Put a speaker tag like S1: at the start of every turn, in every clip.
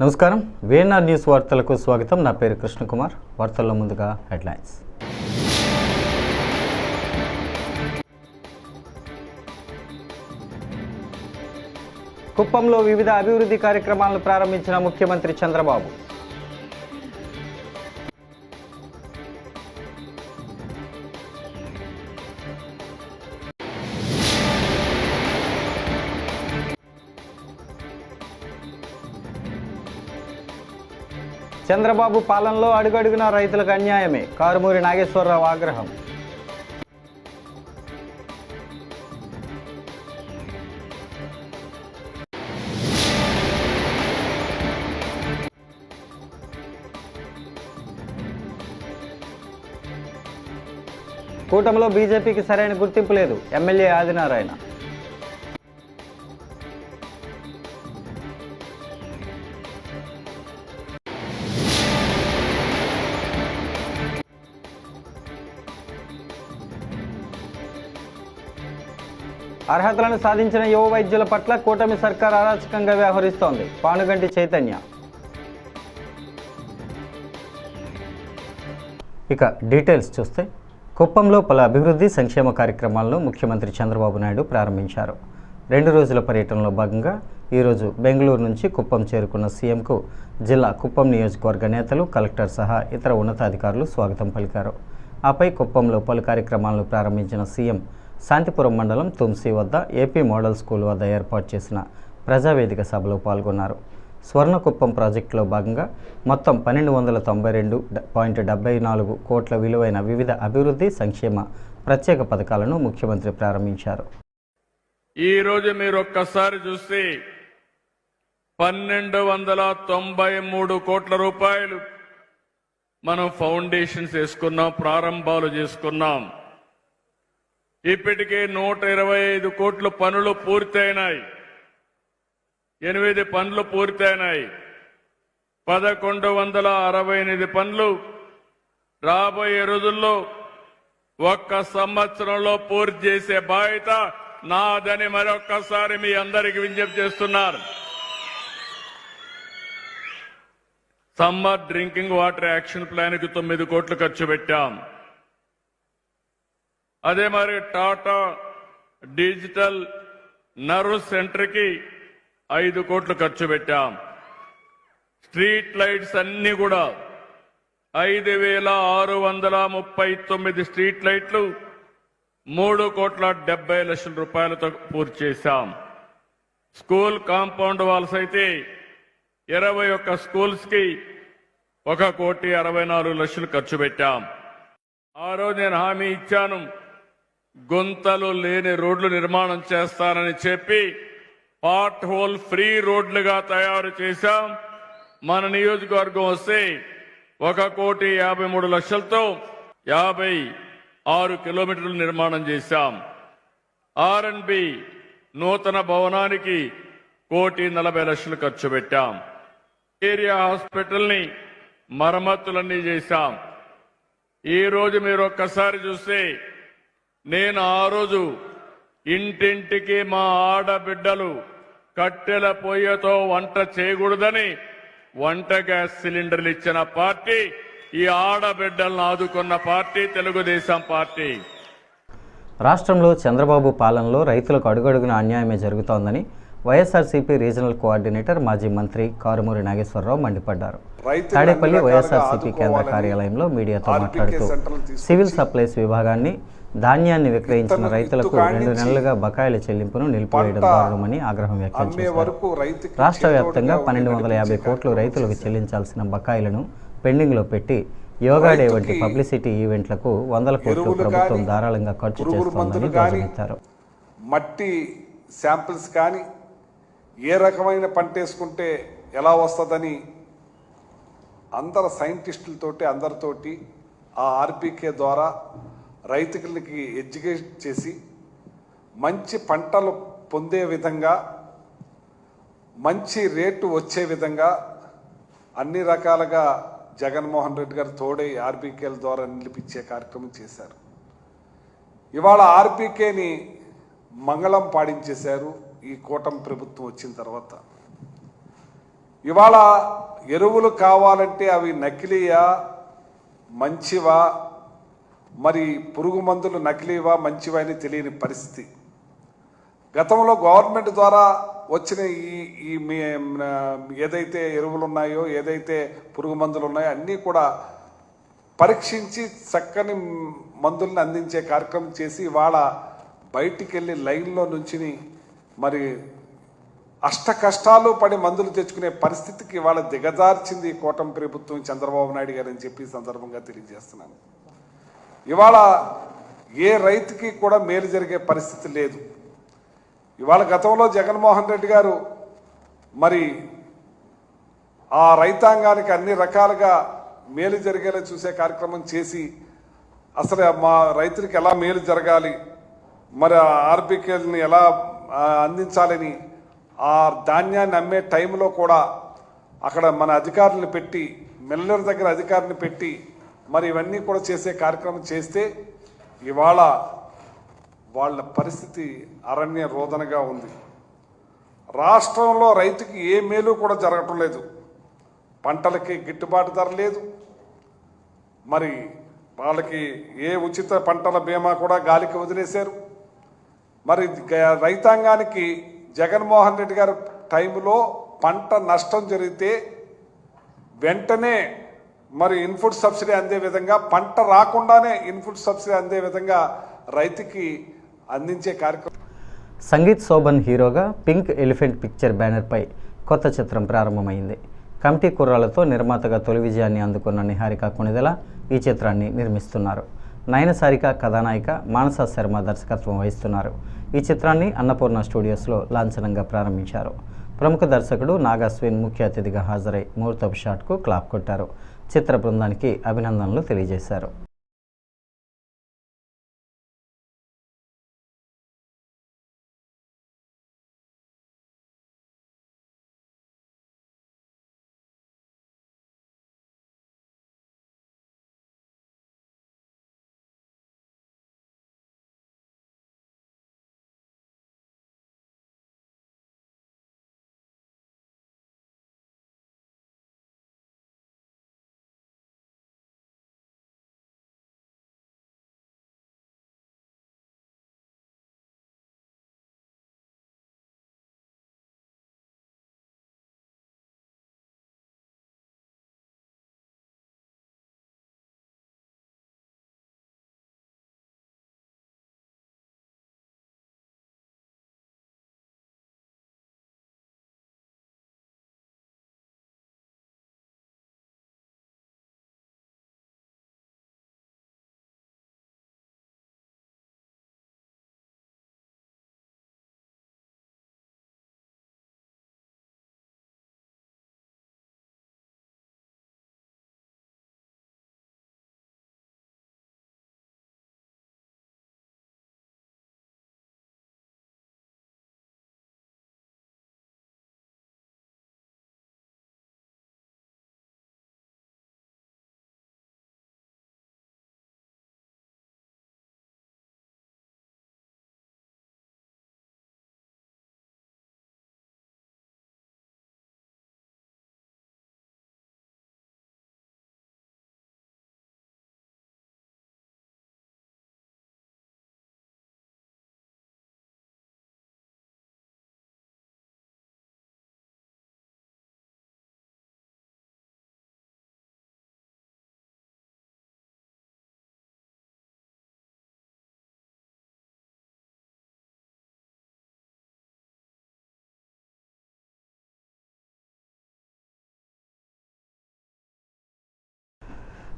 S1: నమస్కారం. వేఎన్ఆర్ న్యూస్ వార్తలకు స్వాగతం. నా పేరు కృష్ణకుమార్. వార్తల్లో ముందుగా హెడ్లైన్స్. కుప్పంలో వివిధ అభివృద్ధి కార్యక్రమాలను ప్రారంభించిన ముఖ్యమంత్రి చంద్రబాబు. చంద్రబాబు పాలనలో అడుగడుగున రైతులకు అన్యాయమే. కారుమూరి నాగేశ్వరరావు ఆగ్రహం. కూటమిలో బీజేపీకి సరైన గుర్తింపు లేదు. ఎమ్మెల్యే ఆదినారాయణ. అర్హతలను సాధించిన యువ వైద్యుల పట్ల కూటమి సర్కార్ అరాచకంగా వ్యవహరిస్తోంది. పానుగంటి చైతన్య. ఇక డీటెయిల్స్ చూస్తే కుప్పంలో పలు అభివృద్ధి సంక్షేమ కార్యక్రమాలను ముఖ్యమంత్రి చంద్రబాబు నాయుడు ప్రారంభించారు. రెండు రోజుల పర్యటనలో భాగంగా ఈరోజు బెంగళూరు నుంచి కుప్పం చేరుకున్న సీఎంకు జిల్లా కుప్పం నియోజకవర్గ నేతలు కలెక్టర్ సహా ఇతర ఉన్నతాధికారులు స్వాగతం పలికారు. ఆపై కుప్పంలో పలు కార్యక్రమాలను ప్రారంభించిన సీఎం శాంతిపురం మండలం తుమ్సి వద్ద ఏపీ మోడల్ స్కూల్ వద్ద ఏర్పాటు చేసిన ప్రజావేదిక సభలో పాల్గొన్నారు. స్వర్ణకుప్పం ప్రాజెక్టులో భాగంగా మొత్తం పన్నెండు వందల తొంభై రెండు పాయింట్ డెబ్బై నాలుగు కోట్ల విలువైన వివిధ అభివృద్ధి సంక్షేమ ప్రత్యేక పథకాలను ముఖ్యమంత్రి ప్రారంభించారు.
S2: ఈరోజు మీరు ఒక్కసారి చూస్తే పన్నెండు వందల తొంభై మూడు కోట్ల రూపాయలు మనం ఫౌండేషన్స్ వేసుకున్నాం ప్రారంభాలు చేసుకున్నాం. ఇప్పటికే నూట ఇరవై ఐదు కోట్ల పనులు పూర్తయినాయి. ఎనిమిది పనులు పూర్తయినాయి. పదకొండు వందల అరవై ఎనిమిది పనులు రాబోయే రోజుల్లో ఒక్క సంవత్సరంలో పూర్తి చేసే బాధ్యత నాదని మరొక్కసారి మీ అందరికి విజ్ఞప్తి చేస్తున్నారు. సమ్మర్ డ్రింకింగ్ వాటర్ యాక్షన్ ప్లాన్కి తొమ్మిది కోట్లు ఖర్చు పెట్టాం. అదే మరి టాటా డిజిటల్ నర్వ్ సెంటర్కి ఐదు కోట్లు ఖర్చు పెట్టాం. స్ట్రీట్ లైట్స్ అన్ని కూడా ఐదు వేల ఆరు వందల ముప్పై తొమ్మిది స్ట్రీట్ లైట్లు మూడు కోట్ల డెబ్బై లక్షల రూపాయలతో పూర్తి చేశాం. స్కూల్ కాంపౌండ్ వాల్స్ అయితే ఇరవై ఒక్క స్కూల్స్కి ఒక కోటి అరవై నాలుగు లక్షలు ఖర్చు పెట్టాం. ఆ రోజు నేను హామీ ఇచ్చాను. గుంతలు లేని రోడ్లు నిర్మాణం చేస్తానని చెప్పి పార్ట్ హోల్ ఫ్రీ రోడ్లుగా తయారు చేశాం. మన నియోజకవర్గం వస్తే ఒక కోటి యాభై మూడు లక్షలతో యాభై ఆరు కిలోమీటర్లు నిర్మాణం చేశాం. ఆర్ అండ్ బి నూతన భవనానికి కోటి నలభై లక్షలు ఖర్చు పెట్టాం. ఏరియా హాస్పిటల్ని మరమ్మతులన్నీ చేశాం. ఈ రోజు మీరు ఒక్కసారి చూస్తే నేను ఆ రోజు ఇంటింటికి మా ఆడబిడ్డలు కట్టెల పొయ్యతో వంట చేయకూడదని వంట గ్యాస్ సిలిండర్లు ఇచ్చిన పార్టీ ఈ ఆడబిడ్డలను ఆదుకున్న పార్టీ తెలుగుదేశం పార్టీ.
S1: రాష్ట్రంలో చంద్రబాబు పాలనలో రైతులకు అడుగడుగున అన్యాయమే జరుగుతోందని వైఎస్ఆర్సీపీ రీజనల్ కోఆర్డినేటర్ మాజీ మంత్రి కారుమూరి నాగేశ్వరరావు మండిపడ్డారు. తాడేపల్లి వైఎస్ఆర్సీపీ కేంద్ర కార్యాలయంలో మీడియాతో మాట్లాడుతూ సివిల్ సప్లైస్ విభాగాన్ని ధాన్యాన్ని విక్రయించిన రైతులకు రెండు నెలలుగా బకాయిల చెల్లింపును నిలిపివేయడం దారుణమని ఆగ్రహం వ్యక్తం చేశారు రాష్ట్ర వ్యాప్తంగా పన్నెండు వందల యాభై కోట్లు రైతులకు. చెల్లించాల్సిన బకాయిలను పెండింగ్లో పెట్టి యోగా డే వంటి పబ్లిసిటీ ఈవెంట్లకు వందల కోట్లు ప్రభుత్వం ధారాళంగా ఖర్చు చేస్తోందని ధ్వజమెత్తారు
S3: మట్టి శాంపిల్స్ కానీ ఏ రకమైన పంట వేసుకుంటే ఎలా వస్తుందని అందరు సైంటిస్టులతోటి అందరితోటి ఆ ఆర్బీకే ద్వారా రైతులకి ఎడ్యుకేట్ చేసి మంచి పంటలు పొందే విధంగా మంచి రేటు వచ్చే విధంగా అన్ని రకాలుగా జగన్మోహన్ రెడ్డి గారు తోడై ఆర్బీకేల ద్వారా నిలిపించే కార్యక్రమం చేశారు. ఇవాళ ఆర్బీకేని మంగళం పాడించేశారు ఈ కూటమి ప్రభుత్వం వచ్చిన తర్వాత. ఇవాళ ఎరువులు కావాలంటే అవి నకిలీయా మంచివా మరి పురుగు మందులు నకిలీవా మంచివా అని తెలియని పరిస్థితి. గతంలో గవర్నమెంట్ ద్వారా వచ్చిన ఈ ఈ మీ ఏదైతే ఎరువులు ఉన్నాయో ఏదైతే పురుగు మందులు ఉన్నాయో అన్నీ కూడా పరీక్షించి చక్కని మందుల్ని అందించే కార్యక్రమం చేసి ఇవాళ బయటికి వెళ్ళి లైన్లో నుంచి మరి అష్ట కష్టాలు పడి మందులు తెచ్చుకునే పరిస్థితికి ఇవాళ దిగజార్చింది ఈ కూటమి ప్రభుత్వం చంద్రబాబు నాయుడు గారు అని చెప్పి సందర్భంగా తెలియజేస్తున్నాను. ఇవాళ ఏ రైతుకి కూడా మేలు జరిగే పరిస్థితి లేదు. ఇవాళ గతంలో జగన్మోహన్ రెడ్డి గారు మరి ఆ రైతాంగానికి అన్ని రకాలుగా మేలు జరిగేలా చూసే కార్యక్రమం చేసి అసలు మా రైతులకి ఎలా మేలు జరగాలి మరి ఆర్బికేల్ని ఎలా అందించాలని ఆ ధాన్యాన్ని అమ్మే టైంలో కూడా అక్కడ మన అధికారులను పెట్టి మిల్లర్ దగ్గర అధికారిని పెట్టి మరి ఇవన్నీ కూడా చేసే కార్యక్రమం చేస్తే ఇవాళ వాళ్ళ పరిస్థితి అరణ్య రోదనగా ఉంది. రాష్ట్రంలో రైతుకి ఏ మేలు కూడా జరగటం లేదు. పంటలకి గిట్టుబాటు ధర లేదు. మరి వాళ్ళకి ఏ ఉచిత పంటల బీమా కూడా గాలికి వదిలేశారు. మరి గ- రైతాంగానికి జగన్మోహన్ రెడ్డి గారి టైంలో పంట నష్టం జరిగితే వెంటనే మరి ఇన్పుట్ సబ్సిడీ అందే విధంగా పంట రాకుండానే ఇన్పుట్ సబ్సిడీ అందే విధంగా రైతుకి అందించే కార్యక్రమం.
S1: సంగీత్ శోభన్ హీరోగా పింక్ ఎలిఫెంట్ పిక్చర్ బ్యానర్పై కొత్త చిత్రం ప్రారంభమైంది. కమిటీ కుర్రాలతో నిర్మాతగా తొలి విజయాన్ని అందుకున్న నిహారిక కొణిదెల ఈ చిత్రాన్ని నిర్మిస్తున్నారు. నయనసారిక కథానాయిక మానస శర్మ దర్శకత్వం వహిస్తున్నారు. ఈ చిత్రాన్ని అన్నపూర్ణ స్టూడియోస్లో లాంఛనంగా ప్రారంభించారు. ప్రముఖ దర్శకుడు నాగాస్విన్ ముఖ్య అతిథిగా హాజరై ముహూర్తపు షాట్కు క్లాప్ కొట్టారు. చిత్ర బృందానికి అభినందనలు తెలియజేశారు.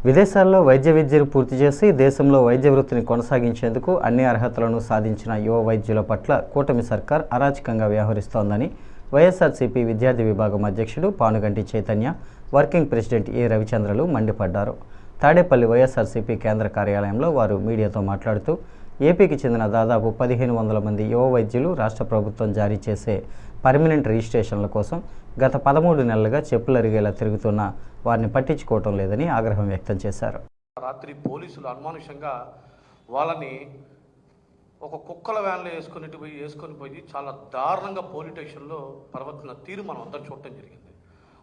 S1: విదేశాల్లో వైద్య విద్యను పూర్తి చేసి దేశంలో వైద్య వృత్తిని కొనసాగించేందుకు అన్ని అర్హతలను సాధించిన యువ వైద్యుల పట్ల కూటమి సర్కార్ అరాచకంగా వ్యవహరిస్తోందని వైఎస్ఆర్సీపీ విద్యార్థి విభాగం అధ్యక్షుడు Panuganti Chaitanya working president A రవిచంద్రలు మండిపడ్డారు. తాడేపల్లి వైఎస్ఆర్సీపీ కేంద్ర కార్యాలయంలో వారు మీడియాతో మాట్లాడుతూ ఏపీకి చెందిన దాదాపు పదిహేను వందల మంది యువ వైద్యులు రాష్ట్ర ప్రభుత్వం జారీ చేసే పర్మనెంట్ రిజిస్ట్రేషన్ల కోసం గత పదమూడు నెలలుగా చెప్పులు అరిగేలా తిరుగుతున్న వారిని పట్టించుకోవటం లేదని ఆగ్రహం వ్యక్తం చేశారు.
S4: రాత్రి పోలీసులు అనుమానుషంగా వాళ్ళని ఒక కుక్కల వ్యాన్లో వేసుకుని పోయి వేసుకొని పోయి చాలా దారుణంగా పోలీస్ స్టేషన్లో ప్రవర్తన తీరు మనం అందరం చూడటం జరిగింది.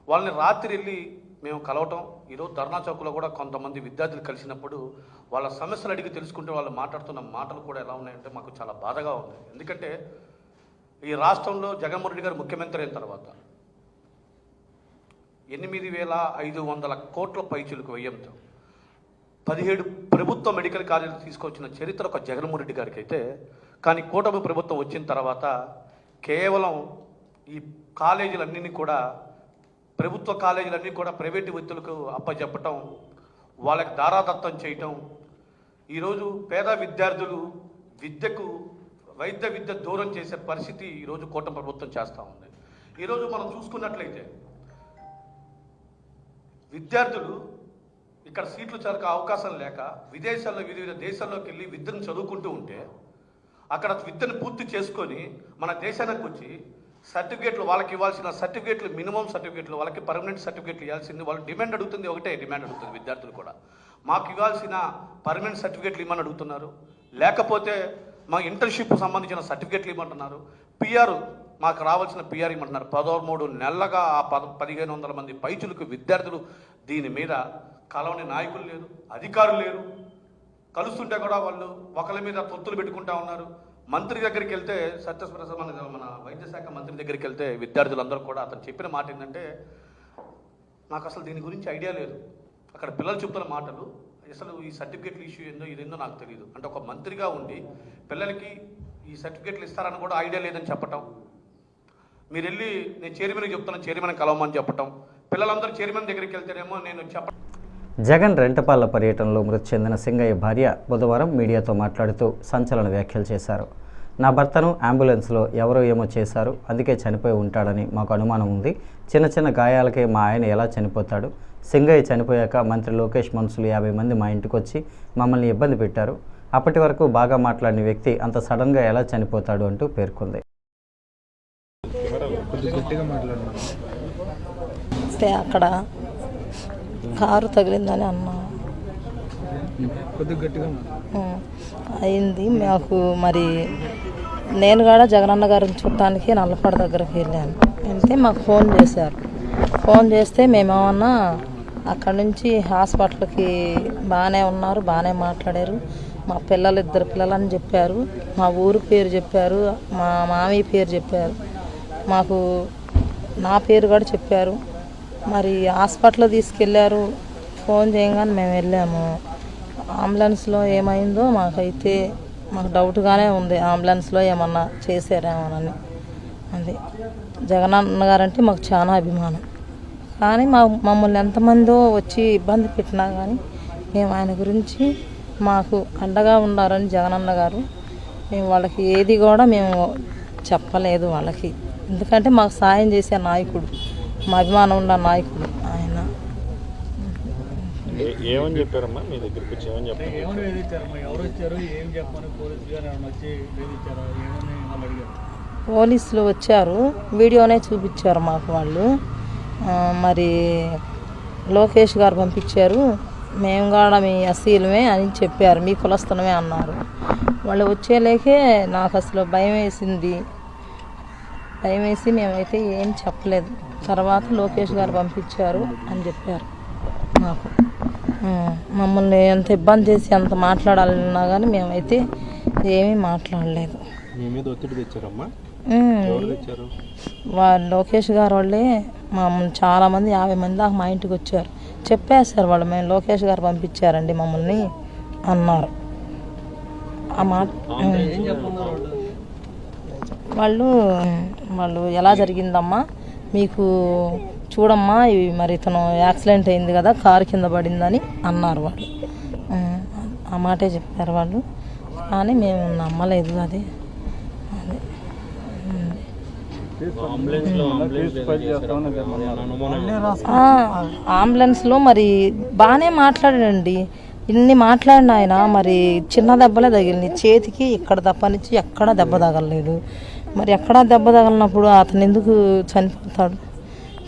S4: వాళ్ళని రాత్రి వెళ్ళి మేము కలవటం ఈరోజు ధర్నా చౌక్లో కూడా కొంతమంది విద్యార్థులు కలిసినప్పుడు వాళ్ళ సమస్యలు అడిగి తెలుసుకుంటే వాళ్ళు మాట్లాడుతున్న మాటలు కూడా ఎలా ఉన్నాయంటే మాకు చాలా బాధగా ఉంది. ఎందుకంటే ఈ రాష్ట్రంలో జగన్మోహన్ రెడ్డి గారు ముఖ్యమంత్రి అయిన తర్వాత ఎనిమిది వేల ఐదు వందల కోట్ల పైచులకు వ్యయంతో పదిహేడు ప్రభుత్వ మెడికల్ కాలేజీలు తీసుకొచ్చిన చరిత్ర ఒక జగన్మోహన్ రెడ్డి గారికి అయితే కానీ కూటమి ప్రభుత్వం వచ్చిన తర్వాత కేవలం ఈ కాలేజీలన్నీ కూడా ప్రభుత్వ కాలేజీలన్నీ కూడా ప్రైవేటు వ్యక్తులకు అప్పచెప్పటం వాళ్ళకి దారాదత్తం చేయటం ఈరోజు పేద విద్యార్థులు విద్యకు వైద్య విద్య దూరం చేసే పరిస్థితి ఈరోజు కూటమి ప్రభుత్వం చేస్తూ ఉంది. ఈరోజు మనం చూసుకున్నట్లయితే విద్యార్థులు ఇక్కడ సీట్లు చరక అవకాశం లేక విదేశాల్లో వివిధ దేశాల్లోకి వెళ్ళి విద్యను చదువుకుంటూ ఉంటే అక్కడ విద్యను పూర్తి చేసుకొని మన దేశానికి వచ్చి సర్టిఫికేట్లు వాళ్ళకి ఇవ్వాల్సిన సర్టిఫికేట్లు మినిమం సర్టిఫికేట్లు వాళ్ళకి పర్మనెంట్ సర్టిఫికేట్లు ఇవ్వాల్సింది వాళ్ళు డిమాండ్ అడుగుతుంది ఒకటే డిమాండ్ అడుగుతుంది విద్యార్థులు కూడా. మాకు ఇవ్వాల్సిన పర్మనెంట్ సర్టిఫికేట్లు ఇవ్వమని అడుగుతున్నారు. లేకపోతే మా ఇంటర్న్షిప్ సంబంధించిన సర్టిఫికేట్లు ఇవ్వమంటున్నారు. పిఆర్ మాకు రావాల్సిన పిఆర్ ఇవ్వమంటున్నారు పదమూడు నెలలుగా ఆ పద పదిహేను వందల మంది పైచులకు విద్యార్థులు దీని మీద కలవని నాయకులు లేరు అధికారులు లేరు. కలుస్తుంటే కూడా వాళ్ళు ఒకరి మీద తొత్తులు పెట్టుకుంటా ఉన్నారు. మంత్రి దగ్గరికి వెళ్తే సత్యప్రసాద్ మన మన వైద్య శాఖ మంత్రి దగ్గరికి వెళ్తే విద్యార్థులందరూ కూడా అతను చెప్పిన మాట ఏంటంటే నాకు అసలు దీని గురించి ఐడియా లేదు. అక్కడ పిల్లలు చెప్తున్న మాటలు అసలు ఈ సర్టిఫికేట్లు ఇష్యూ ఏందో ఇదేందో నాకు తెలియదు అంటే ఒక మంత్రిగా ఉండి పిల్లలకి ఈ సర్టిఫికేట్లు ఇస్తారని కూడా ఐడియా లేదని చెప్పటం మీరు వెళ్ళి నేను చైర్మన్కి చెప్తాను చైర్మన్ కలవమని చెప్పటం. పిల్లలందరూ చైర్మన్ దగ్గరికి వెళ్తేనేమో నేను చెప్ప
S1: జగన్ రెంటపాళ్ళ పర్యటనలో మృతి చెందిన సింగయ్య భార్య బుధవారం మీడియాతో మాట్లాడుతూ సంచలన వ్యాఖ్యలు చేశారు. నా భర్తను అంబులెన్స్లో ఎవరో ఏమో చేశారు. అందుకే చనిపోయి ఉంటాడని మాకు అనుమానం ఉంది. చిన్న చిన్న గాయాలకే మా ఆయన ఎలా చనిపోతాడు? సింగయ్య చనిపోయాక మంత్రి లోకేష్ మనుషులు యాభై మంది మా ఇంటికి వచ్చి మమ్మల్ని ఇబ్బంది పెట్టారు. అప్పటి వరకు బాగా మాట్లాడిన వ్యక్తి అంత సడన్గా ఎలా చనిపోతాడు అంటూ పేర్కొంది.
S5: వస్తే అక్కడ కారు తగిలిందని అన్నా. అయింది. మాకు మరి నేను కూడా జగనన్న గారిని చుట్టానికి నల్లపాడ దగ్గరికి వెళ్ళాను. వెళ్తే మాకు ఫోన్ చేశారు. ఫోన్ చేస్తే మేమేమన్నా అక్కడ నుంచి హాస్పిటల్కి బాగానే ఉన్నారు బాగానే మాట్లాడారు. మా పిల్లలు ఇద్దరు పిల్లలని చెప్పారు. మా ఊరు పేరు చెప్పారు. మా మామయ్య పేరు చెప్పారు. మాకు నా పేరు కూడా చెప్పారు. మరి హాస్పిటల్ తీసుకెళ్ళారు ఫోన్ చేయగానే మేము వెళ్ళాము. అంబులెన్స్లో ఏమైందో మాకైతే మాకు డౌట్గానే ఉంది. అంబులెన్స్లో ఏమన్నా చేశారేమోనని అది. జగనన్న గారంటే మాకు చాలా అభిమానం. కానీ మా మమ్మల్ని ఎంతమందో వచ్చి ఇబ్బంది పెట్టినా కానీ మేము ఆయన గురించి మాకు అండగా ఉన్నారని జగనన్న గారు మేము వాళ్ళకి ఏది కూడా మేము చెప్పలేదు వాళ్ళకి. ఎందుకంటే మాకు సాయం చేసే నాయకుడు మా అభిమానం ఉన్న నాయకుడు ఆయన.
S6: ఏ- ఏమని చెప్పారమ్మా? మీ దగ్గరికి వచ్చి ఏమని చెప్పారు?
S7: ఏమని వేధించారమ్మా? ఎవరు వచ్చారు? ఏం చెప్పమని పోలీసు గారు ఏమైనా వచ్చి వేధించారా? ఏమని వాళ్ళు అడిగారు?
S5: పోలీసులు వచ్చారు. వీడియోనే చూపించారు మాకు వాళ్ళు. మరి లోకేష్ గారు పంపించారు. మేము కూడా మీ అసీలమే అని చెప్పారు. మీ కులస్థనమే అన్నారు. వాళ్ళు వచ్చేలేకే నాకు అసలు భయం వేసింది. భయం వేసి మేమైతే ఏం చెప్పలేదు. తర్వాత లోకేష్ గారు పంపించారు అని చెప్పారు. మాకు. మమ్మల్ని ఎంత ఇబ్బంది చేసి ఎంత మాట్లాడాలన్నా కానీ మేమైతే ఏమీ మాట్లాడలేదు. వాళ్ళు లోకేష్ గారు వాళ్ళే మా చాలా మంది యాభై మంది దాకా మా ఇంటికి వచ్చారు. చెప్పేశారు వాళ్ళు మేము లోకేష్ గారు పంపించారండి మమ్మల్ని అన్నారు. ఆ మాట వాళ్ళు వాళ్ళు ఎలా జరిగిందమ్మా? మీకు చూడమ్మా ఇవి మరి ఇతను యాక్సిడెంట్ అయింది కదా కారు కింద పడిందని అన్నారు వాళ్ళు. ఆ మాటే చెప్పారు వాళ్ళు. కానీ మేము నమ్మలేదు అది. అది. అంబులెన్స్లో మరి బాగానే మాట్లాడాడండి. ఇన్ని మాట్లాడిన ఆయన మరి చిన్న దెబ్బలే తగిలినాయి. చేతికి ఇక్కడ తప్పనిచ్చి ఎక్కడా దెబ్బ తగలలేదు. మరి ఎక్కడా దెబ్బ తగలినప్పుడు అతను ఎందుకు చనిపోతాడు?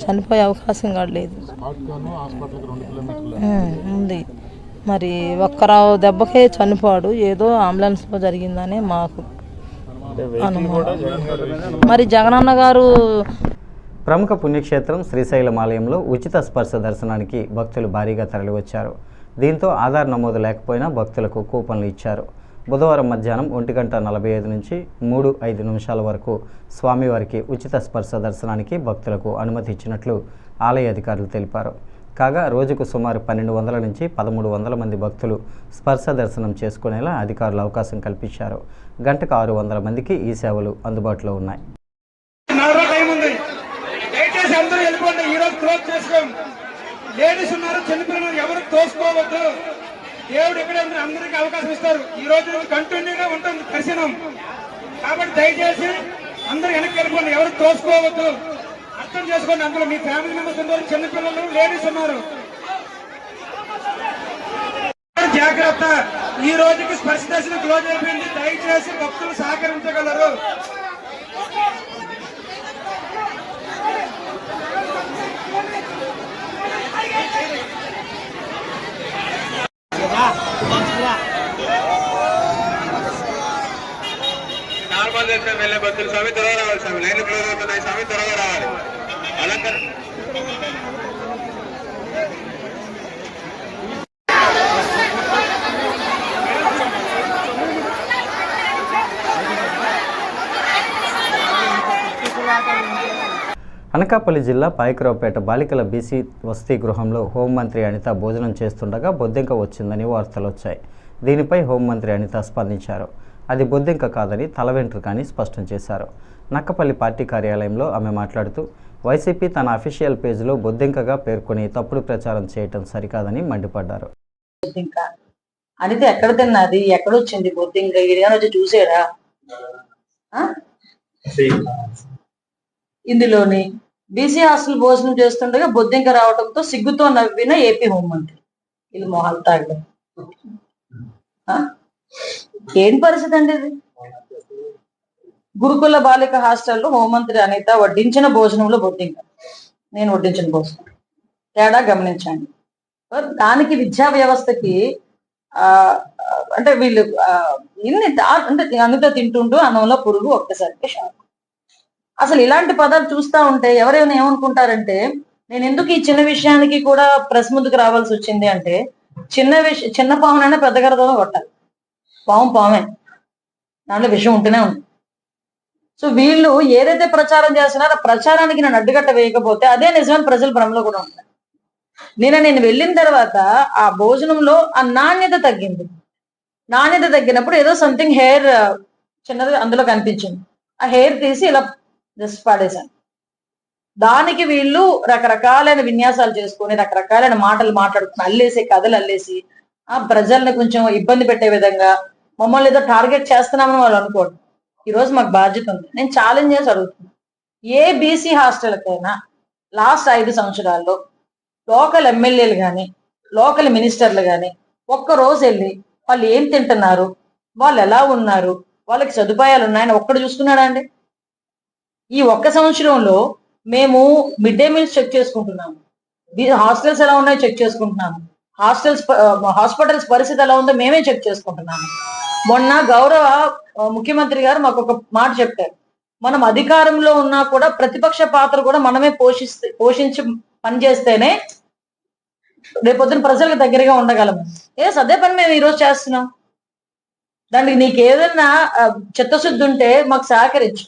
S5: చనిపోయే అవకాశం కూడా లేదు. ఉంది. మరి ఒక్కరావు దెబ్బకే చనిపోడు. ఏదో అంబులెన్స్లో జరిగిందనే మాకు అనుమానం. మరి జగనన్న గారు
S1: ప్రముఖ పుణ్యక్షేత్రం శ్రీశైలం ఆలయంలో ఉచిత స్పర్శ దర్శనానికి భక్తులు భారీగా తరలివచ్చారు. దీంతో ఆధార్ నమోదు లేకపోయినా భక్తులకు కూపన్లు ఇచ్చారు. బుధవారం మధ్యాహ్నం ఒంటి గంట నలభై ఐదు నుంచి మూడు ఐదు నిమిషాల వరకు స్వామివారికి ఉచిత స్పర్శ దర్శనానికి భక్తులకు అనుమతి ఇచ్చినట్లు ఆలయ అధికారులు తెలిపారు. కాగా రోజుకు సుమారు పన్నెండు వందల నుంచి పదమూడు వందల మంది భక్తులు స్పర్శ దర్శనం చేసుకునేలా అధికారులు అవకాశం కల్పించారు. గంటకు ఆరు వందల మందికి ఈ సేవలు అందుబాటులో ఉన్నాయి.
S8: లేడీస్ ఉన్నారు చిన్నపిల్లలు ఎవరు తోసుకోవద్దు. దేవుడు ఇక్కడే ఉన్నారు అందరికీ అవకాశం ఇస్తారు. ఈ రోజు కంటిన్యూగా ఉంటుంది దర్శనం. కాబట్టి దయచేసి అందరూ వెనక్కి వెళ్ళిపోండి ఎవరు తోసుకోవద్దు. అర్థం చేసుకోండి అందులో మీ ఫ్యామిలీ మెంబర్స్ ఉన్నారు చిన్నపిల్లలు లేడీస్ ఉన్నారు. జాగ్రత్త. ఈ రోజుకి స్పర్శ దర్శనం క్లోజ్ అయిపోయింది. దయచేసి భక్తులు సహకరించగలరు.
S9: నార్మల్ దర్శనం వెళ్ళే భక్తులు స్వామి త్వరగా రావాలి స్వామి. లైన్ క్లోజ్ అవుతున్నాయి స్వామి త్వరగా రావాలి. అలంకరణ.
S1: అనకాపల్లి జిల్లా పాయకరావుపేట బాలికల బీసీ వసతి గృహంలో హోంమంత్రి అనిత భోజనం చేస్తుండగా బొద్దెంక వచ్చిందని వార్తలు వచ్చాయి. దీనిపై హోంమంత్రి అనిత స్పందించారు. అది బొద్దెంక కాదని తల వెంట్రుకని స్పష్టం చేశారు. నక్కపల్లి పార్టీ కార్యాలయంలో ఆమె మాట్లాడుతూ వైసీపీ తన అఫీషియల్ పేజీలో బొద్దెంకగా పేర్కొని తప్పుడు ప్రచారం చేయటం సరికాదని మండిపడ్డారు.
S10: బొద్దింక? అనిత ఎక్కడ తిన్నది? ఎక్కడొచ్చింది బొద్దింక? ఇడిగా వచ్చి? ఇందులోని బీసీ హాస్టల్ భోజనం చేస్తుండగా బొద్దింక రావడంతో సిగ్గుతో నవ్విన ఏపీ హోంమంత్రి. ఇది మొహాలు తాగడం. ఆ? ఏం పరిస్థితి అండి ఇది? గురుకుల బాలిక హాస్టల్లో హోంమంత్రి అనిత వడ్డించిన భోజనంలో బొద్దింక. నేను వడ్డించిన భోజనం. తేడా గమనించండి. దానికి విద్యా వ్యవస్థకి ఆ అంటే వీళ్ళు ఇన్ని అంటే అనిత తింటుండు అన్నంలో పురుగు ఒక్కసారికి షాక్. అసలు ఇలాంటి పదాలు చూస్తా ఉంటే ఎవరైనా ఏమనుకుంటారంటే నేను ఎందుకు ఈ చిన్న విషయానికి కూడా ప్రెస్ ముందుకు రావాల్సి వచ్చింది అంటే చిన్న విషయం చిన్న పామునైనా పెద్ద గరదో కొట్టాలి. పాము పామే. దాంట్లో విషయం ఉంటూనే ఉంది. సో వీళ్ళు ఏదైతే ప్రచారం చేస్తున్నారో ఆ ప్రచారానికి నేను అడ్డుకట్ట వేయకపోతే అదే నిజమైన ప్రజలు భ్రమలో కూడా ఉంటారు. నేను నేను వెళ్ళిన తర్వాత ఆ భోజనంలో ఆ నాణ్యత తగ్గింది. నాణ్యత తగ్గినప్పుడు ఏదో సంథింగ్ హెయిర్ చిన్నది అందులో కనిపించింది. ఆ హెయిర్ తీసి ఇలా జస్ట్ పడేశాను దానికి వీళ్ళు రకరకాలైన విన్యాసాలు చేసుకొని రకరకాలైన మాటలు మాట్లాడుకుని అల్లేసి కథలు అల్లేసి ఆ ప్రజల్ని కొంచెం ఇబ్బంది పెట్టే విధంగా మమ్మల్ని ఏదో టార్గెట్ చేస్తున్నామని వాళ్ళు అనుకోండి ఈరోజు మాకు బాధ్యత ఉంది. నేను ఛాలెంజ్ చేసి అడుగుతున్నాను ఏ బీసీ హాస్టల్కైనా లాస్ట్ ఐదు సంవత్సరాల్లో లోకల్ ఎమ్మెల్యేలు కానీ లోకల్ మినిస్టర్లు కానీ ఒక్క రోజు వెళ్ళి వాళ్ళు ఏం తింటున్నారు? వాళ్ళు ఎలా ఉన్నారు? వాళ్ళకి సదుపాయాలు ఉన్నాయని ఒక్కడు చూసుకున్నాడా అండి? ఈ ఒక్క సంవత్సరంలో మేము మిడ్ డే మీల్స్ చెక్ చేసుకుంటున్నాము. హాస్టల్స్ ఎలా ఉన్నాయో చెక్ చేసుకుంటున్నాము. హాస్టల్స్ హాస్పిటల్స్ పరిస్థితి ఎలా ఉందో మేమే చెక్ చేసుకుంటున్నాము. మొన్న గౌరవ ముఖ్యమంత్రి గారు మాకు ఒక మాట చెప్పారు. మనం అధికారంలో ఉన్నా కూడా ప్రతిపక్ష పాత్ర కూడా మనమే పోషిస్తే పోషించి పనిచేస్తేనే రేపొద్దున ప్రజలకు దగ్గరగా ఉండగలము. ఏ అదే పని మేము ఈరోజు చేస్తున్నాం. దానికి నీకు ఏదైనా చిత్తశుద్ధి ఉంటే మాకు సహకరించు.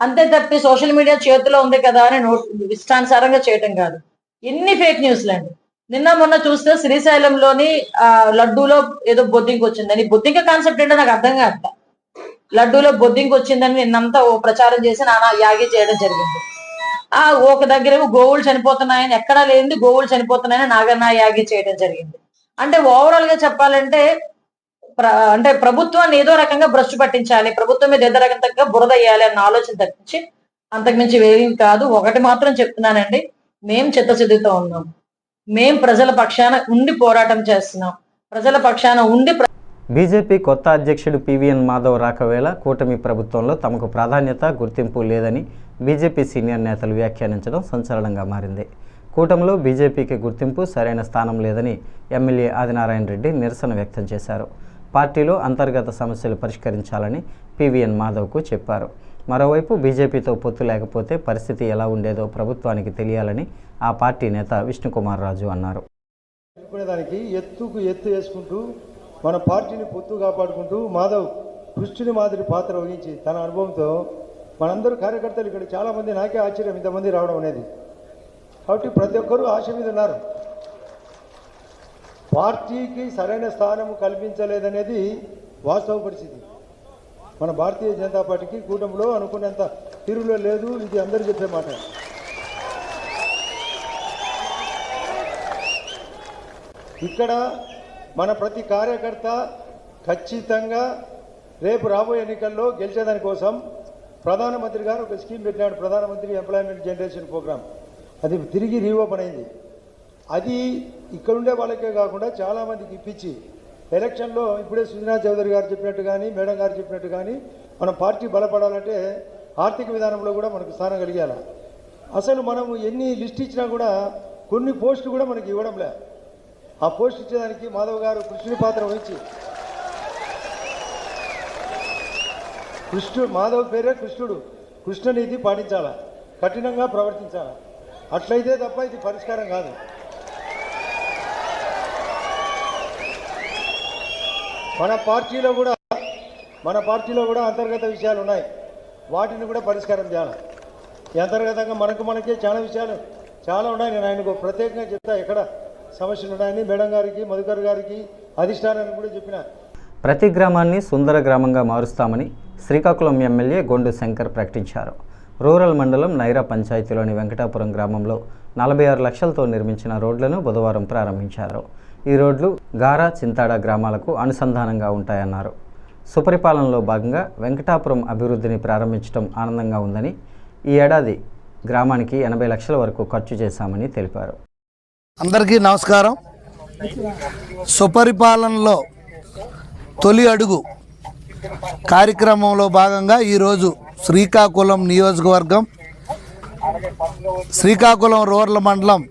S10: అంతే తప్పి సోషల్ మీడియా చేతిలో ఉంది కదా అని నోట్ ఇష్టానుసారంగా చేయటం కాదు. ఎన్ని ఫేక్ న్యూస్లు అండి. నిన్న మొన్న చూస్తే శ్రీశైలంలోని ఆ లడ్డూలో ఏదో బొద్దింకి వచ్చిందని బొద్దింక కాన్సెప్ట్ ఏంటో నాకు అర్థం కాదు లడ్డూలో బొద్దింక వచ్చిందని నిన్నంతా ఓ ప్రచారం చేసి నానా యాగి చేయడం జరిగింది. ఆ ఒక దగ్గర గోవులు చనిపోతున్నాయని ఎక్కడా లేనిది గోవులు చనిపోతున్నాయని నాగన్న యాగి చేయడం జరిగింది. అంటే ఓవరాల్గా చెప్పాలంటే అంటే ప్రభుత్వాన్ని ఏదో రకంగా భ్రష్టు పట్టించాలి ప్రభుత్వం మీద ఏదో రకంగా బురద వేయాలి అన్న ఆలోచన తప్పించి అంతకుమించి వేరేం కాదు. ఒకటి మాత్రం చెప్తున్నానండి. మేం చిత్తశుద్ధితో ఉన్నాం. మేం ప్రజల పక్షాన ఉండి పోరాటం చేస్తున్నాం. ప్రజల పక్షాన ఉండి
S1: బీజేపీ కొత్త అధ్యక్షుడు పివిఎన్ మాధవ్ రాకవేళ కూటమి ప్రభుత్వంలో తమకు ప్రాధాన్యత గుర్తింపు లేదని బీజేపీ సీనియర్ నేతలు వ్యాఖ్యానించడం సంచలనంగా మారింది. కూటమిలో బీజేపీకి గుర్తింపు సరైన స్థానం లేదని ఎమ్మెల్యే ఆదినారాయణ రెడ్డి నిరసన వ్యక్తం చేశారు. పార్టీలో అంతర్గత సమస్యలు పరిష్కరించాలని పివిఎన్ మాధవ్కు చెప్పారు. మరోవైపు బీజేపీతో పొత్తు లేకపోతే పరిస్థితి ఎలా ఉండేదో ప్రభుత్వానికి తెలియాలని ఆ పార్టీ నేత విష్ణుకుమార్ రాజు అన్నారు.
S11: చెప్పుకునేదానికి ఎత్తుకు ఎత్తు వేసుకుంటూ మన పార్టీని పొత్తు కాపాడుకుంటూ మాధవ్ కృష్ణుని మాదిరి పాత్ర వహించి తన అనుభవంతో మనందరూ కార్యకర్తలు ఇక్కడ చాలామంది నాకే ఆశ్చర్యం ఇంతమంది రావడం అనేది. కాబట్టి ప్రతి ఒక్కరూ ఆశ మీద ఉన్నారు. పార్టీకి సరైన స్థానం కల్పించలేదనేది వాస్తవ పరిస్థితి మన భారతీయ జనతా పార్టీకి కూటమిలో అనుకున్నంత తీరులో లేదు ఇది అందరూ చెప్పే మాట. ఇక్కడ మన ప్రతి కార్యకర్త ఖచ్చితంగా రేపు రాబోయే ఎన్నికల్లో గెలిచేదాని కోసం ప్రధానమంత్రి గారు ఒక స్కీమ్ పెట్టినాడు ప్రధానమంత్రి ఎంప్లాయ్మెంట్ జనరేషన్ ప్రోగ్రామ్ అది తిరిగి రీఓపెన్ అయింది. అది ఇక్కడుండే వాళ్ళకే కాకుండా చాలామందికి ఇప్పించి ఎలక్షన్లో ఇప్పుడే సుజనా చౌదరి గారు చెప్పినట్టు కానీ మేడం గారు చెప్పినట్టు కానీ మనం పార్టీ బలపడాలంటే ఆర్థిక విధానంలో కూడా మనకు స్థానం కలిగాల. అసలు మనము ఎన్ని లిస్ట్ ఇచ్చినా కూడా కొన్ని పోస్టులు కూడా మనకి ఇవ్వడం లే. ఆ పోస్ట్ ఇచ్చేదానికి మాధవ్ గారు కృష్ణుడి పాత్ర వహించి. కృష్ణుడు మాధవ్ పేరే కృష్ణుడు. కృష్ణనీతి పాటించాలా? కఠినంగా ప్రవర్తించాలా? అట్లయితే తప్ప ఇది పరిష్కారం కాదు. మన పార్టీలో కూడా మన పార్టీలో కూడా అంతర్గత విషయాలు ఉన్నాయి. వాటిని కూడా పరిష్కారం చేయాలి. అంతర్గతంగా మనకు మనకే చాలా విషయాలు చాలా ఉన్నాయి. నేను ఆయనకు ప్రత్యేకంగా చెప్తా ఎక్కడ సమస్యలు ఉన్నాయని మేడం గారికి మధుకర్ గారికి అధిష్టానాన్ని కూడా చెప్పిన.
S1: ప్రతి గ్రామాన్ని సుందర గ్రామంగా మారుస్తామని శ్రీకాకుళం ఎమ్మెల్యే గొండు శంకర్ ప్రకటించారు. రూరల్ మండలం నైరా పంచాయతీలోని వెంకటాపురం గ్రామంలో నలభై ఆరు లక్షలతో నిర్మించిన రోడ్లను బుధవారం ప్రారంభించారు. ఈ రోడ్లు గారా చింతాడ గ్రామాలకు అనుసంధానంగా ఉంటాయన్నారు. సుపరిపాలనలో భాగంగా వెంకటాపురం అభివృద్ధిని ప్రారంభించడం ఆనందంగా ఉందని ఈ ఏడాది గ్రామానికి ఎనభై లక్షల వరకు ఖర్చు చేశామని తెలిపారు.
S12: అందరికీ నమస్కారం. సుపరిపాలనలో తొలి అడుగు కార్యక్రమంలో భాగంగా ఈరోజు శ్రీకాకుళం నియోజకవర్గం శ్రీకాకుళం రూరల్ మండలం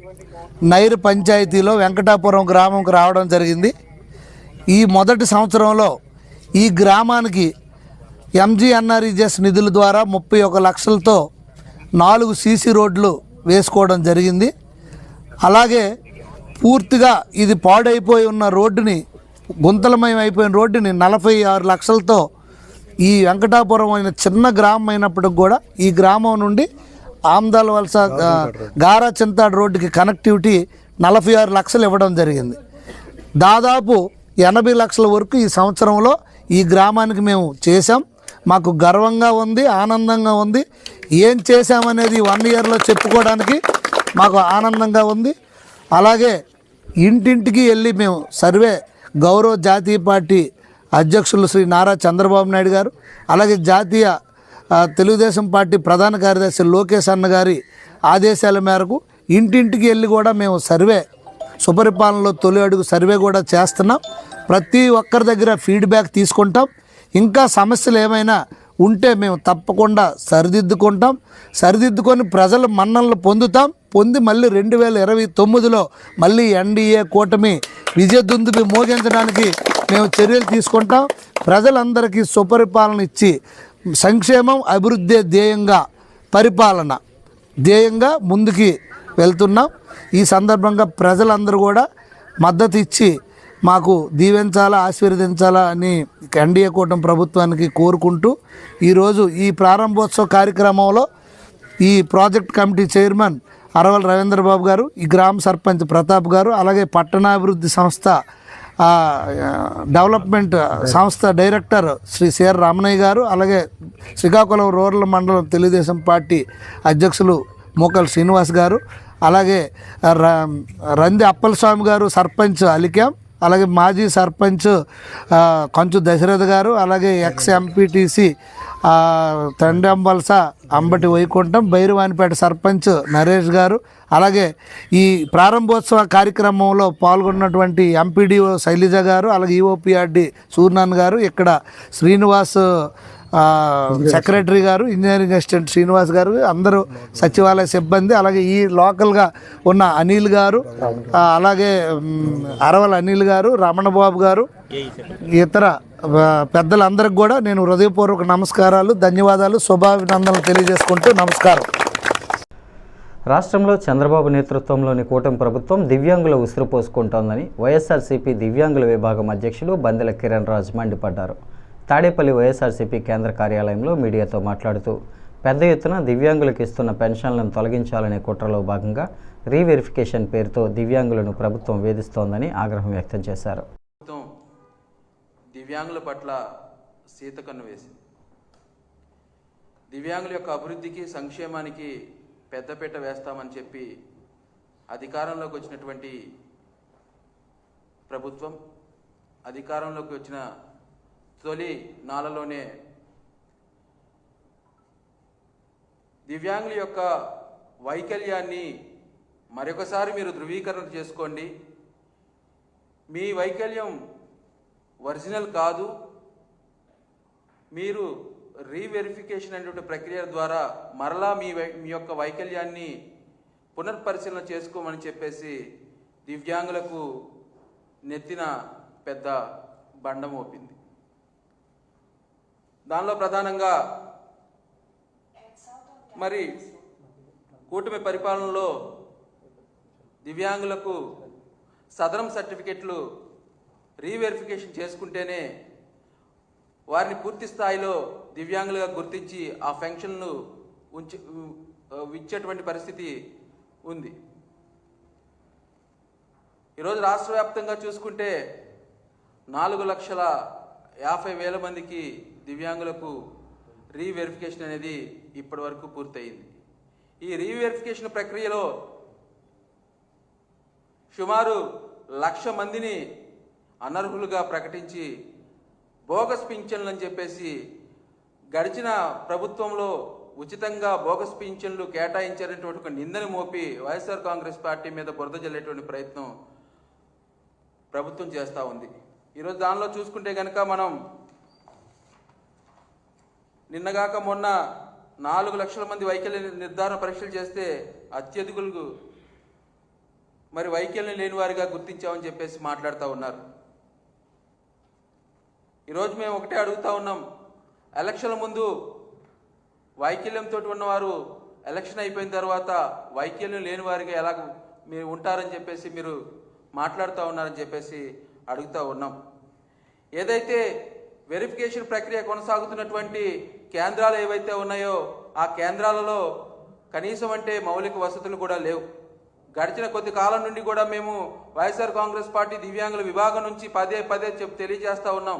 S12: నైరు పంచాయతీలో వెంకటాపురం గ్రామంకు రావడం జరిగింది. ఈ మొదటి సంవత్సరంలో ఈ గ్రామానికి ఎంజీఎన్ఆర్ఈజెస్ నిధుల ద్వారా ముప్పై ఒక లక్షలతో నాలుగు సీసీ రోడ్లు వేసుకోవడం జరిగింది. అలాగే పూర్తిగా ఇది పాడైపోయి ఉన్న రోడ్డుని గుంతలమయం అయిపోయిన రోడ్డుని నలభై ఆరు లక్షలతో ఈ వెంకటాపురం అయిన చిన్న గ్రామం అయినప్పటికి కూడా ఈ గ్రామం నుండి ఆమ్దాల వలస గారా చింతాడు రోడ్డుకి కనెక్టివిటీ నలభై ఆరు లక్షలు ఇవ్వడం జరిగింది. దాదాపు ఎనభై లక్షల వరకు ఈ సంవత్సరంలో ఈ గ్రామానికి మేము చేశాం. మాకు గర్వంగా ఉంది ఆనందంగా ఉంది. ఏం చేశామనేది వన్ ఇయర్లో చెప్పుకోవడానికి మాకు ఆనందంగా ఉంది. అలాగే ఇంటింటికి వెళ్ళి మేము సర్వే గౌరవ జాతీయ పార్టీ అధ్యక్షులు శ్రీ నారా చంద్రబాబు నాయుడు గారు అలాగే జాతీయ తెలుగుదేశం పార్టీ ప్రధాన కార్యదర్శి లోకేష్ అన్న గారి ఆదేశాల మేరకు ఇంటింటికి వెళ్ళి కూడా మేము సర్వే సుపరిపాలనలో తొలి అడుగు సర్వే కూడా చేస్తున్నాం. ప్రతి ఒక్కరి దగ్గర ఫీడ్బ్యాక్ తీసుకుంటాం. ఇంకా సమస్యలు ఏమైనా ఉంటే మేము తప్పకుండా సరిదిద్దుకుంటాం. సరిదిద్దుకొని ప్రజల మన్ననలు పొందుతాం. పొంది మళ్ళీ రెండు వేల ఇరవై తొమ్మిదిలో మళ్ళీ ఎన్డీఏ కూటమి విజయదుందుబి మోగించడానికి మేము చర్యలు తీసుకుంటాం. ప్రజలందరికీ సుపరిపాలన ఇచ్చి సంక్షేమం అభివృద్ధి ధ్యేయంగా పరిపాలన ధ్యేయంగా ముందుకి వెళ్తున్నాం. ఈ సందర్భంగా ప్రజలందరూ కూడా మద్దతు ఇచ్చి మాకు దీవించాలా ఆశీర్వదించాలా అని ఎన్డీఏ కూటమి ప్రభుత్వానికి కోరుకుంటూ ఈరోజు ఈ ప్రారంభోత్సవ కార్యక్రమంలో ఈ project committee chairman Araval Ravindrababu గారు ఈ గ్రామ సర్పంచ్ ప్రతాప్ గారు అలాగే పట్టణాభివృద్ధి సంస్థ డెవలప్మెంట్ సంస్థ డైరెక్టర్ శ్రీ సిఆర్ రామనయ్య గారు అలాగే శ్రీకాకుళం రూరల్ మండలం తెలుగుదేశం పార్టీ అధ్యక్షులు మోకల్ శ్రీనివాస్ గారు అలాగే ర- రంది అప్పలస్వామి గారు సర్పంచ్ అలికాం అలాగే మాజీ సర్పంచ్ ఆ, కంచు గారు అలాగే ఎక్స్ ఎంపీటీసీ తండంబల్స అంబటి వైకుంఠం భైరవానిపేట సర్పంచ్ నరేష్ గారు అలాగే ఈ ప్రారంభోత్సవ కార్యక్రమంలో పాల్గొన్నటువంటి ఎంపీడీఓ శైలజ గారు అలాగే ఈఓపిఆర్డి సూర్నాన్ గారు ఇక్కడ శ్రీనివాస్ సెక్రటరీ గారు ఇంజనీరింగ్ అసిస్టెంట్ శ్రీనివాస్ గారు అందరూ సచివాలయ సిబ్బంది అలాగే ఈ లోకల్గా ఉన్న అనిల్ గారు అలాగే అరవల్ అనిల్ గారు రమణబాబు గారు ఇతర పెద్దలందరికి కూడా నేను హృదయపూర్వక నమస్కారాలు ధన్యవాదాలు శుభాభినందనలు తెలియజేసుకుంటూ నమస్కారం.
S1: రాష్ట్రంలో చంద్రబాబు నేతృత్వంలోని కూటమి ప్రభుత్వం దివ్యాంగుల ఉసురు పోసుకుంటోందని వైఎస్ఆర్సీపీ దివ్యాంగుల విభాగం అధ్యక్షులు బందెల కిరణ్ రాజ్ మండిపడ్డారు. తాడేపల్లి వైఎస్ఆర్సీపీ కేంద్ర కార్యాలయంలో మీడియాతో మాట్లాడుతూ పెద్ద ఎత్తున దివ్యాంగులకు ఇస్తున్న పెన్షన్లను తొలగించాలనే కుట్రలో భాగంగా రీవెరిఫికేషన్ పేరుతో దివ్యాంగులను ప్రభుత్వం వేధిస్తోందని ఆగ్రహం వ్యక్తం చేశారు.
S13: దివ్యాంగుల పట్ల సీతకన్ను వేసింది. దివ్యాంగుల యొక్క అభివృద్ధికి సంక్షేమానికి పెద్దపీట వేస్తామని చెప్పి అధికారంలోకి వచ్చినటువంటి ప్రభుత్వం అధికారంలోకి వచ్చిన తొలి నాలలోనే దివ్యాంగుల యొక్క వైకల్యాన్ని మరొకసారి మీరు ధృవీకరణ చేసుకోండి. మీ వైకల్యం ఒరిజినల్ కాదు. మీరు రీవెరిఫికేషన్ అనేటువంటి ప్రక్రియ ద్వారా మరలా మీ వై మీ యొక్క వైకల్యాన్ని పునర్పరిశీలన చేసుకోమని చెప్పేసి దివ్యాంగులకు నెత్తిన పెద్ద బండం మోపింది. దానిలో ప్రధానంగా మరి కూటమి పరిపాలనలో దివ్యాంగులకు సదరం సర్టిఫికెట్లు రీవెరిఫికేషన్ చేసుకుంటేనే వారిని పూర్తి స్థాయిలో దివ్యాంగులుగా గుర్తించి ఆ ఫంక్షన్ను ఉంచి ఇచ్చేటువంటి పరిస్థితి ఉంది. ఈరోజు రాష్ట్ర వ్యాప్తంగా చూసుకుంటే నాలుగు లక్షల యాభై వేల మందికి దివ్యాంగులకు రీవెరిఫికేషన్ అనేది ఇప్పటి వరకు పూర్తయింది. ఈ రీవెరిఫికేషన్ ప్రక్రియలో సుమారు లక్ష మందిని అనర్హులుగా ప్రకటించి బోగస్ పింఛన్లు అని చెప్పేసి గడిచిన ప్రభుత్వంలో ఉచితంగా బోగస్ పింఛన్లు కేటాయించారనేటువంటి ఒక నిందను మోపి వైఎస్ఆర్ కాంగ్రెస్ పార్టీ మీద బురద జల్లేటువంటి ప్రయత్నం ప్రభుత్వం చేస్తూ ఉంది. ఈరోజు దానిలో చూసుకుంటే కనుక మనం నిన్నగాక మొన్న నాలుగు లక్షల మంది వైకల్య నిర్ధారణ పరీక్షలు చేస్తే అత్యధికులకు మరి వైకల్యం లేని వారిగా గుర్తించామని చెప్పేసి మాట్లాడుతూ ఉన్నారు. ఈరోజు మేము ఒకటే అడుగుతూ ఉన్నాం. ఎలక్షన్ల ముందు వైకల్యంతో ఉన్నవారు ఎలక్షన్ అయిపోయిన తర్వాత వైకల్యం లేని వారిగా ఎలా మీరు ఉంటారని చెప్పేసి మీరు మాట్లాడుతూ ఉన్నారని చెప్పేసి అడుగుతూ ఉన్నాం. ఏదైతే వెరిఫికేషన్ ప్రక్రియ కొనసాగుతున్నటువంటి కేంద్రాలు ఏవైతే ఉన్నాయో ఆ కేంద్రాలలో కనీసం అంటే మౌలిక వసతులు కూడా లేవు. గడిచిన కొద్ది కాలం నుండి కూడా మేము వైఎస్ఆర్ కాంగ్రెస్ పార్టీ దివ్యాంగుల విభాగం నుంచి పదే పదే చెప్ తెలియజేస్తూ ఉన్నాం.